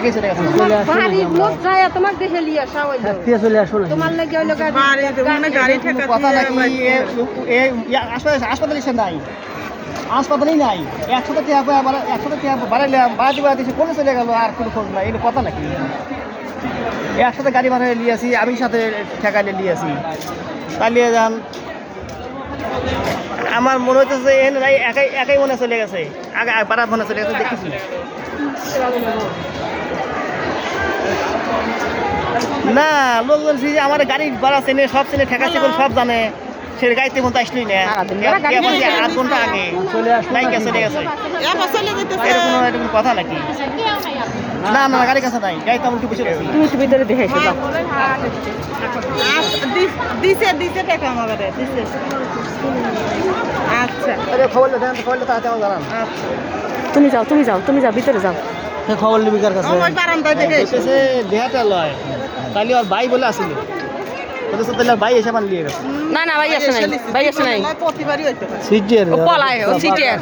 থাকি চলে গেছে। তোমার লোক যায় তোমার দেশে লিয়ে আসা হইল। ফিরে চলে আসুন তোমার লেগে হইল গাড়ি। মানে গাড়ি ঠেকা কথা নাকি এ- এ- এ- হাসপাতাল হাসপাতাল নাই। হাসপাতালই নাই। একশোটা টিয়া আবার একশোটা টিয়া বাড়াইলাম বাড়াতে বাড়াতে সে কোনে চলে গেল আর কোনো খোঁজ নাই। এটা কথা নাকি? একসাথে গাড়ি ভাড়া নিয়ে আসি আমি সাথে ঠেকা নিয়ে আসি। চালিয়ে যান। আমার মনে হইতেছে এন নাই একাই একাই মনে চলে গেছে। আগে পাড়া মনে চলে গেছে দেখেছি না লোকজন সে যে আমার গাড়ি ভাড়া চেনে সব চেনে ঠেকা চেনে সব জানে। সে গাড়িতে মতো আসলোই না। আধ ঘণ্টা আগে? নাই গেছে এবার চলে যেতেছে এর কোনো কথা নাকি? না না গাড়ি কাছে নাই। গাড়ি তো আমি একটু বসে রয়েছি। তুমি একটু ভিতরে দেখে এসো যাও আচ্ছা, দিছে দিছে টাকা আমাকে দিছে। আচ্ছা। আরে খবর দেন খবরটা তাড়াতাড়ি আমার জানান তুমি যাও তুমি যাও তুমি যাও ভিতরে যাও। খবর নিবি কার কাছে। বারান্দায় দেখে। দেহাটা লয়। তাহলে আর ভাই বলে আসিল তাহলে ভাই এসে মান নিয়ে গেছে। না না ভাই আসে নাই ভাই আসে নাই। প্রতিবারই হইতে পারে। সিটিয়ার ও পলায় ও সিটিয়ার।